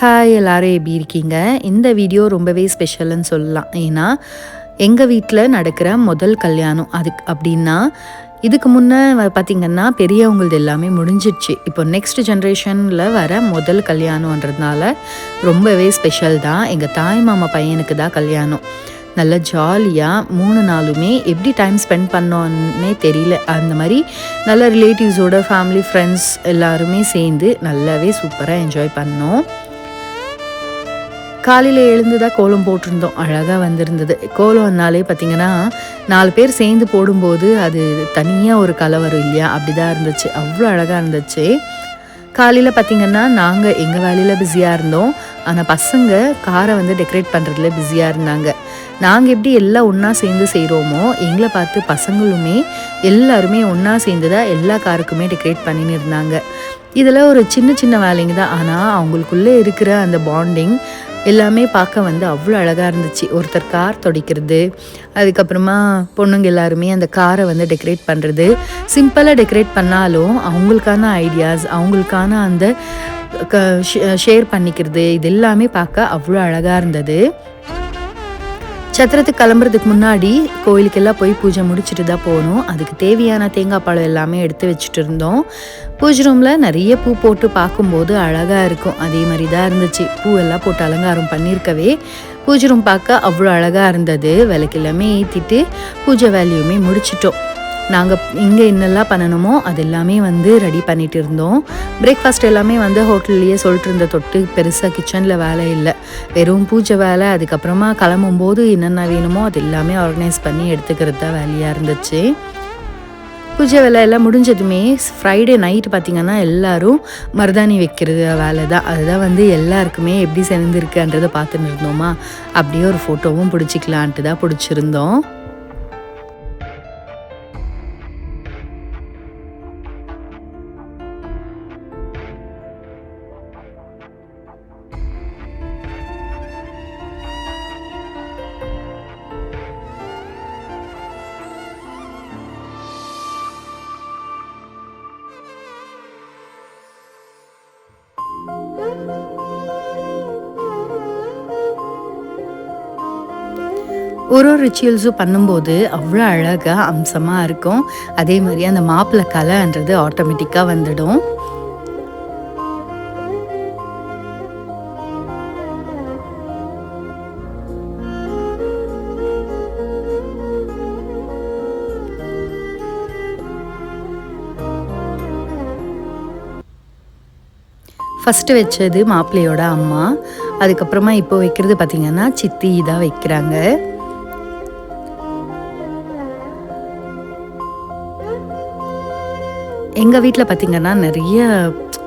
Hi எல்லாரும் எப்படி இருக்கீங்க? இந்த வீடியோ ரொம்பவே ஸ்பெஷல்னு சொல்லலாம். ஏன்னா எங்கள் வீட்டில் நடக்கிற முதல் கல்யாணம் அதுக்கு அப்படின்னா இதுக்கு முன்னே பார்த்திங்கன்னா பெரியவங்களது எல்லாமே முடிஞ்சிடுச்சு. இப்போ நெக்ஸ்ட் ஜென்ரேஷனில் வர முதல் கல்யாணன்றதுனால ரொம்பவே ஸ்பெஷல் தான். எங்கள் தாய் மாமா பையனுக்கு தான் கல்யாணம். நல்ல ஜாலியாக மூணு நாளுமே எப்படி டைம் ஸ்பெண்ட் பண்ணோன்னே தெரியல. அந்த மாதிரி நல்ல ரிலேட்டிவ்ஸோட ஃபேமிலி ஃப்ரெண்ட்ஸ் எல்லாருமே சேர்ந்து நல்லாவே சூப்பராக என்ஜாய் பண்ணோம். காலையில் எழுந்து தான் கோலம் போட்டிருந்தோம். அழகாக வந்திருந்தது. கோலம்னாலே பார்த்திங்கன்னா நாலு பேர் சேர்ந்து போடும்போது அது தனியாக ஒரு கலை வரும் இல்லையா? அப்படி தான் இருந்துச்சு. அவ்வளோ அழகாக இருந்துச்சு. காலையில் பார்த்திங்கன்னா நாங்கள் எங்கள் வேலையில் பிஸியாக இருந்தோம். ஆனால் பசங்க காரை வந்து டெக்கரேட் பண்ணுறதுல பிஸியாக இருந்தாங்க. நாங்கள் எப்படி எல்லாம் ஒன்றா சேர்ந்து செய்கிறோமோ எங்களை பார்த்து பசங்களுமே எல்லாருமே ஒன்றா சேர்ந்து தான் எல்லா காருக்குமே டெக்கரேட் பண்ணின்னு இருந்தாங்க. இதில் ஒரு சின்ன சின்ன வேலைங்க தான். ஆனால் அவங்களுக்குள்ளே இருக்கிற அந்த பாண்டிங் எல்லாமே பார்க்க வந்து அவ்வளோ அழகாக இருந்துச்சு. ஒருத்தர் கார் துடைக்கிறது அதுக்கப்புறமா பொண்ணுங்க எல்லாருமே அந்த காரை வந்து டெக்கரேட் பண்ணுறது சிம்பிளாக டெக்கரேட் பண்ணாலும் அவங்களுக்கான ஐடியாஸ் அவங்களுக்கான அந்த ஷேர் பண்ணிக்கிறது இது எல்லாமே பார்க்க அவ்வளோ அழகாக இருந்தது. சத்திரத்துக்கு கிளம்புறதுக்கு முன்னாடி கோயிலுக்கெல்லாம் போய் பூஜை முடிச்சுட்டு தான் போகணும். அதுக்கு தேவையான தேங்காய் பழம் எல்லாமே எடுத்து வச்சுட்டு இருந்தோம். பூஜை ரூமில் நிறைய பூ போட்டு பார்க்கும்போது அழகாக இருக்கும். அதே மாதிரி தான் இருந்துச்சு. பூ எல்லாம் போட்டு அலங்காரம் பண்ணியிருக்கவே. பூஜை ரூம் பார்க்க அவ்வளோ அழகாக இருந்தது. விளக்கு எல்லாமே ஏற்றிட்டு பூஜை வேலையுமே முடிச்சிட்டோம். நாங்கள் இங்கே என்னெல்லாம் பண்ணணுமோ அது எல்லாமே வந்து ரெடி பண்ணிட்டு இருந்தோம். பிரேக்ஃபாஸ்ட் எல்லாமே வந்து ஹோட்டல்லையே சொல்லிட்டு இருந்த தொட்டு பெருசாக கிச்சனில் வேலை இல்லை. வெறும் பூஜை வேலை அதுக்கப்புறமா கிளம்பும்போது என்னென்ன வேணுமோ அது எல்லாமே ஆர்கனைஸ் பண்ணி எடுத்துக்கிறது தான் வேலையாக இருந்துச்சு. பூஜை வேலை எல்லாம் முடிஞ்சதுமே ஃப்ரைடே நைட் பார்த்திங்கன்னா எல்லோரும் மருதாணி வைக்கிறது வேலை தான். அதுதான் வந்து எல்லாருக்குமே எப்படி சேர்ந்துருக்குன்றதை பார்த்துன்னு இருந்தோமா? அப்படியே ஒரு ஃபோட்டோவும் பிடிச்சிக்கலான்ட்டு தான் பிடிச்சிருந்தோம். ஒரு ஒரு ரிச்சுவல்ஸும் பண்ணும்போது அவ்வளோ அழகாக அம்சமாக இருக்கும். அதே மாதிரி அந்த மாப்பிள்ளை கலைன்றது ஆட்டோமேட்டிக்காக வந்துடும். ஃபஸ்ட்டு வச்சது மாப்பிள்ளையோட அம்மா. அதுக்கப்புறமா இப்போ வைக்கிறது பார்த்திங்கன்னா சித்தி தான் வைக்கிறாங்க. எங்கள் வீட்டில் பார்த்திங்கன்னா நிறைய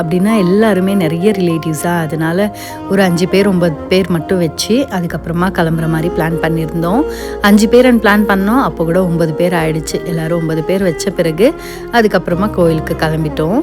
அப்படின்னா எல்லாருமே நிறைய ரிலேட்டிவ்ஸாக அதனால் ஒரு அஞ்சு பேர் ஒம்பது பேர் மட்டும் வச்சு அதுக்கப்புறமா கிளம்புற மாதிரி பிளான் பண்ணியிருந்தோம். அஞ்சு பேர் பிளான் பண்ணோம். அப்போ கூட ஒம்பது பேர் ஆயிடுச்சு. எல்லோரும் ஒம்பது பேர் வச்ச பிறகு அதுக்கப்புறமா கோயிலுக்கு கிளம்பிட்டோம்.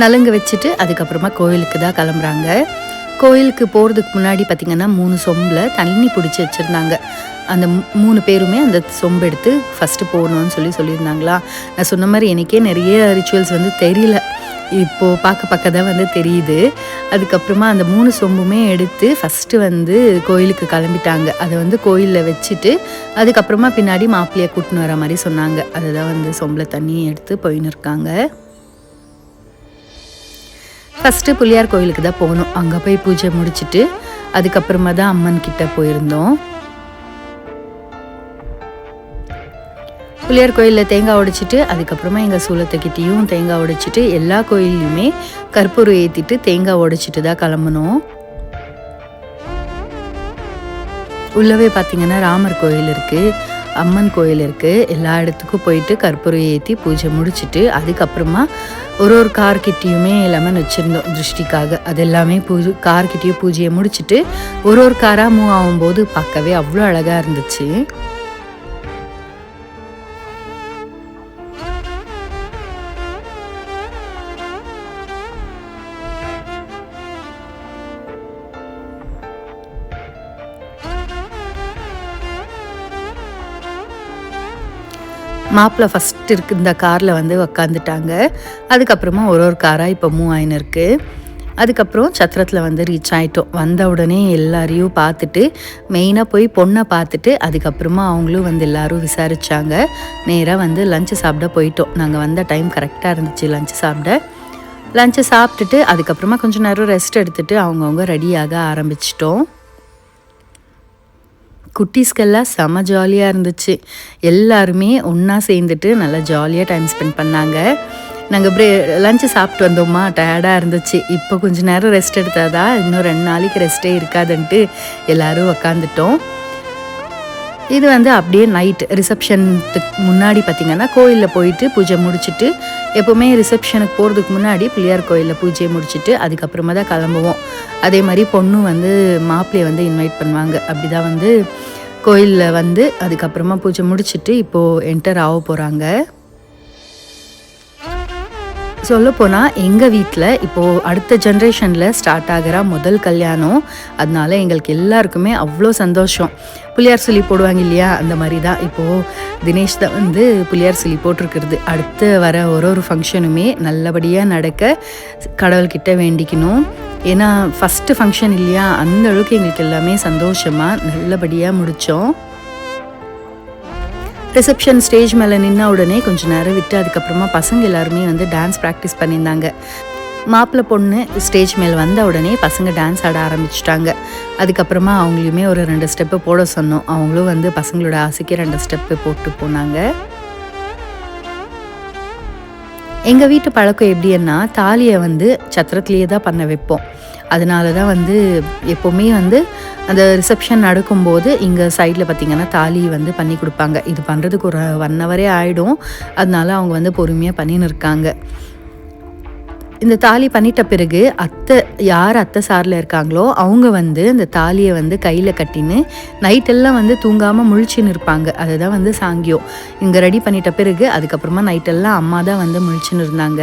நலுங்கு வச்சுட்டு அதுக்கப்புறமா கோயிலுக்கு தான் கிளம்புறாங்க. கோயிலுக்கு போகிறதுக்கு முன்னாடி பார்த்திங்கன்னா மூணு சொம்பில் தண்ணி பிடிச்சி வச்சுருந்தாங்க. அந்த மூணு பேருமே அந்த சொம்பு எடுத்து ஃபஸ்ட்டு போகணும்னு சொல்லி சொல்லியிருந்தாங்களா? நான் சொன்ன மாதிரி எனக்கே நிறைய ரிச்சுவல்ஸ் வந்து தெரியல. இப்போது பார்க்க பார்க்க தான் வந்து தெரியுது. அதுக்கப்புறமா அந்த மூணு சொம்புமே எடுத்து ஃபஸ்ட்டு வந்து கோயிலுக்கு கிளம்பிட்டாங்க. அதை வந்து கோயிலில் வச்சுட்டு அதுக்கப்புறமா பின்னாடி மாப்பிள்ளையை கூட்டின்னு வர மாதிரி சொன்னாங்க. அதை தான் வந்து சொம்பில் தண்ணி எடுத்து போயின்னு இருக்காங்க. ஃபஸ்ட்டு புள்ளியார் கோயிலுக்கு தான் போனோம் அங்கே போய் பூஜை முடிச்சுட்டு அதுக்கப்புறமா தான் அம்மன் கிட்ட போயிருந்தோம். புளியார் கோயிலில் தேங்காய் உடைச்சிட்டு அதுக்கப்புறமா எங்கள் சூளத்துக்கிட்டேயும் தேங்காய் உடைச்சிட்டு எல்லா கோயில்லையுமே கற்பூரம் ஏற்றிட்டு தேங்காய் உடைச்சிட்டு தான் கிளம்பணும் உள்ளவே பார்த்தீங்கன்னா ராமர் கோயில் இருக்குது அம்மன் கோயில் இருக்குது எல்லா இடத்துக்கும் போயிட்டு கற்பூரம் ஏற்றி பூஜை முடிச்சுட்டு அதுக்கப்புறமா ஒரு ஒரு கார்கிட்டையுமே லெமன் வச்சுருந்தோம் திருஷ்டிக்காக. அது எல்லாமே பூஜை கார்கிட்டையும் பூஜையை முடிச்சுட்டு ஒரு ஒரு காராக மூவ் ஆகும்போது பார்க்கவே அவ்வளோ அழகாக இருந்துச்சு. மாப்பிள்ளை ஃபஸ்ட் இருக்கு இந்த காரில் வந்து உக்காந்துட்டாங்க. அதுக்கப்புறமா ஒரு ஒரு காராக இப்போ மூவ் ஆயின்னு இருக்குது அதுக்கப்புறம் சத்திரத்தில் வந்து ரீச் ஆகிட்டோம் வந்த உடனே எல்லாரையும் பார்த்துட்டு மெயினாக போய் பொண்ணை பார்த்துட்டு அதுக்கப்புறமா அவங்களும் வந்து எல்லோரும் விசாரித்தாங்க நேராக வந்து லஞ்சு சாப்பிட போயிட்டோம். நாங்கள் வந்த டைம் கரெக்டாக இருந்துச்சு லஞ்சு சாப்பிட. லஞ்சை சாப்பிட்டுட்டு அதுக்கப்புறமா கொஞ்சம் நேரம் ரெஸ்ட் எடுத்துகிட்டு அவங்கவுங்க ரெடியாக ஆரம்பிச்சிட்டோம். குட்டீஸ்க்கெல்லாம் செம ஜாலியாக இருந்துச்சு. எல்லாருமே ஒன்றா சேர்ந்துட்டு நல்லா ஜாலியாக டைம் ஸ்பெண்ட் பண்ணாங்க. நாங்கள் பிரே லஞ்சு சாப்பிட்டு வந்தோமா? டயர்டாக இருந்துச்சு. இப்போ கொஞ்சம் நேரம் ரெஸ்ட் எடுத்தாதான் இன்னும் ரெண்டு நாளைக்கு ரெஸ்ட்டே இருக்காதுன்ட்டு எல்லோரும் உக்காந்துட்டோம். இது வந்து அப்படியே நைட் ரிசப்ஷனுக்கு முன்னாடி பார்த்திங்கன்னா கோயிலில் போயிட்டு பூஜை முடிச்சுட்டு எப்போவுமே ரிசப்ஷனுக்கு போகிறதுக்கு முன்னாடி பிள்ளையார் கோயிலில் பூஜையை முடிச்சுட்டு அதுக்கப்புறமா தான் கிளம்புவோம். அதே மாதிரி பொண்ணும் வந்து மாப்பிள்ளையை வந்து இன்வைட் பண்ணுவாங்க. அப்படி தான் வந்து கோயிலில் வந்து அதுக்கப்புறமா பூஜை முடிச்சுட்டு இப்போது என்டர் ஆக போகிறாங்க சொல்லப்போனால் எங்கள் வீட்டில் இப்போது அடுத்த ஜென்ரேஷனில் ஸ்டார்ட் ஆகிற முதல் கல்யாணம் அதனால எங்களுக்கு எல்லாருக்குமே அவ்வளோ சந்தோஷம். புளியார் சுழி போடுவாங்க இல்லையா அந்த மாதிரி தான். இப்போது தினேஷ் தான் வந்து புளியார் சுழி போட்டிருக்கிறது. அடுத்து வர ஒரு ஒரு ஃபங்க்ஷனுமே நல்லபடியாக நடக்க கடவுள்கிட்ட வேண்டிக்கணும். ஏன்னா ஃபஸ்ட்டு ஃபங்க்ஷன் இல்லையா அந்த அளவுக்கு எங்களுக்கு எல்லாமே சந்தோஷமாக நல்லபடியாக முடித்தோம் ரிசப்ஷன் ஸ்டேஜ் மேலே நின்ன உடனே கொஞ்சம் நேரம் விட்டு அதுக்கப்புறமா பசங்க எல்லாருமே வந்து டான்ஸ் ப்ராக்டிஸ் பண்ணியிருந்தாங்க. மாப்பிள்ளை பொண்ணு ஸ்டேஜ் மேல் வந்த உடனே பசங்க டான்ஸ் ஆட ஆரம்பிச்சிட்டாங்க. அதுக்கப்புறமா அவங்களையுமே ஒரு ரெண்டு ஸ்டெப்பு போட சொன்னோம். அவங்களும் வந்து பசங்களோட ஆசைக்கு ரெண்டு ஸ்டெப்பு போட்டு போனாங்க. எங்கள் வீட்டு பழக்கம் எப்படின்னா தாலியை வந்து சத்திரத்துலேயே தான் பண்ண வைப்போம். அதனால தான் வந்து எப்போவுமே வந்து அந்த ரிசப்ஷன் நடக்கும்போது இங்கே சைடில் பார்த்திங்கன்னா தாலி வந்து பண்ணி கொடுப்பாங்க. இது பண்ணுறதுக்கு ஒரு ஒன் ஹவரே ஆகிடும் அதனால அவங்க வந்து பொறுமையாக பண்ணின்னு இருக்காங்க. இந்த தாலி பண்ணிட்ட பிறகு அத்தை யார் அத்தை சாரில் இருக்காங்களோ அவங்க வந்து இந்த தாலியை வந்து கையில் கட்டின்னு நைட்டெல்லாம் வந்து தூங்காமல் முழிச்சுன்னு இருப்பாங்க. அதுதான் வந்து சாங்கியம் இங்கே ரெடி பண்ணிட்ட பிறகு அதுக்கப்புறமா நைட்டெல்லாம் அம்மா தான் வந்து முழிச்சுன்னு இருந்தாங்க.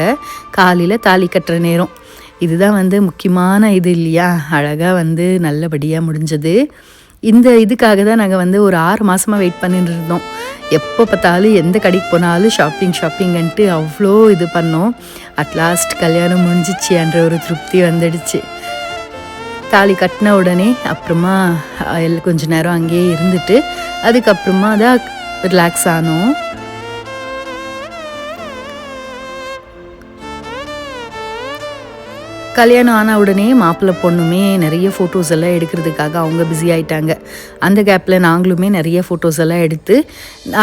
காலையில் தாலி கட்டுற நேரம். இதுதான் வந்து முக்கியமான இது இல்லையா? அழகாக வந்து நல்லபடியாக முடிஞ்சது. இந்த இதுக்காக தான் நாங்கள் வந்து ஒரு ஆறு மாதமாக வெயிட் பண்ணிட்டு இருந்தோம். எப்போ பார்த்தாலும் எந்த கடைக்கு போனாலும் ஷாப்பிங் ஷாப்பிங்கன்ட்டு அவ்வளோ இது பண்ணோம். அட்லாஸ்ட் கல்யாணம் முடிஞ்சிச்சு ஒரு திருப்தி வந்துடுச்சு. தாலி கட்டின உடனே அப்புறமா கொஞ்ச நேரம் அங்கேயே இருந்துட்டு அதுக்கப்புறமா தான் ரிலாக்ஸ் ஆனோம். கல்யாணம் ஆன உடனே மாப்பிள்ளை பொண்ணுமே நிறைய ஃபோட்டோஸ் எல்லாம் எடுக்கிறதுக்காக அவங்க பிஸி ஆகிட்டாங்க அந்த கேப்பில் நாங்களுமே நிறைய ஃபோட்டோஸ் எல்லாம் எடுத்து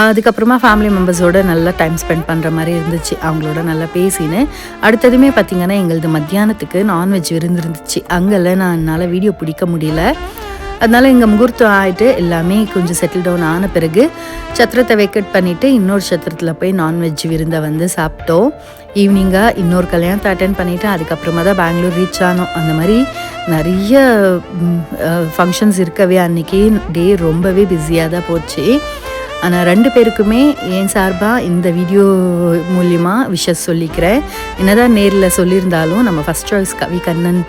அதுக்கப்புறமா ஃபேமிலி மெம்பர்ஸோட நல்லா டைம் ஸ்பெண்ட் பண்ணுற மாதிரி இருந்துச்சு. அவங்களோட நல்லா பேசினேன். அடுத்ததுமே பார்த்திங்கன்னா எங்களது மத்தியானத்துக்கு நான்வெஜ் விருந்துருந்துச்சு அங்கெல்லாம் நான் என்னால் வீடியோ பிடிக்க முடியல. அதனால் இங்கே முகூர்த்தம் ஆகிட்டு எல்லாமே கொஞ்சம் செட்டில் டவுன் ஆன பிறகு சத்திரத்தை வெக்கட் பண்ணிவிட்டு இன்னொரு சத்திரத்தில் போய் நான்வெஜ் விருந்தை வந்து சாப்பிட்டோம். ஈவினிங்காக இன்னொரு கல்யாணத்தை அட்டன் பண்ணிவிட்டு அதுக்கப்புறமா தான் பெங்களூர் ரீச் ஆனோம். அந்த மாதிரி நிறைய ஃபங்க்ஷன்ஸ் இருக்கவே அன்றைக்கி டே ரொம்பவே பிஸியாக தான் போச்சு. ஆனால் ரெண்டு பேருக்குமே என் சார்பாக இந்த வீடியோ மூலியமாக விஷஸ் சொல்லிக்கிறேன். என்னதான் நேரில் சொல்லியிருந்தாலும் நம்ம first choice Kavi Kannan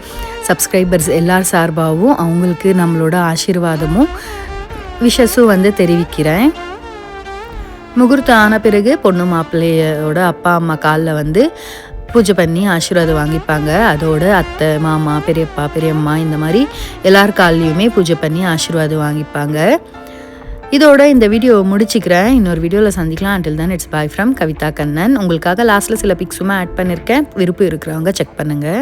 subscribers எல்லார் சார்பாகவும் அவங்களுக்கு நம்மளோட ஆசீர்வாதமும் விஷஸும் வந்து தெரிவிக்கிறேன். முகூர்த்தம் ஆன பிறகு பொண்ணு மாப்பிள்ளையோட அப்பா அம்மா காலில் வந்து பூஜை பண்ணி ஆசீர்வாதம் வாங்கிப்பாங்க. அதோட அத்தை மாமா பெரியப்பா பெரியம்மா இந்த மாதிரி எல்லார் கால்லையுமே பூஜை பண்ணி ஆசீர்வாதம் வாங்கிப்பாங்க. இதோட இந்த வீடியோவை முடிச்சுக்கிறேன். இன்னொரு வீடியோவில் சந்திக்கலாம். அண்டில் தான் it's bye from Kavitha Kannan. உங்களுக்காக லாஸ்ட்டில் சில பிக்ஸுமே ஆட் பண்ணியிருக்கேன் விருப்பம் இருக்கிறவங்க செக் பண்ணுங்கள்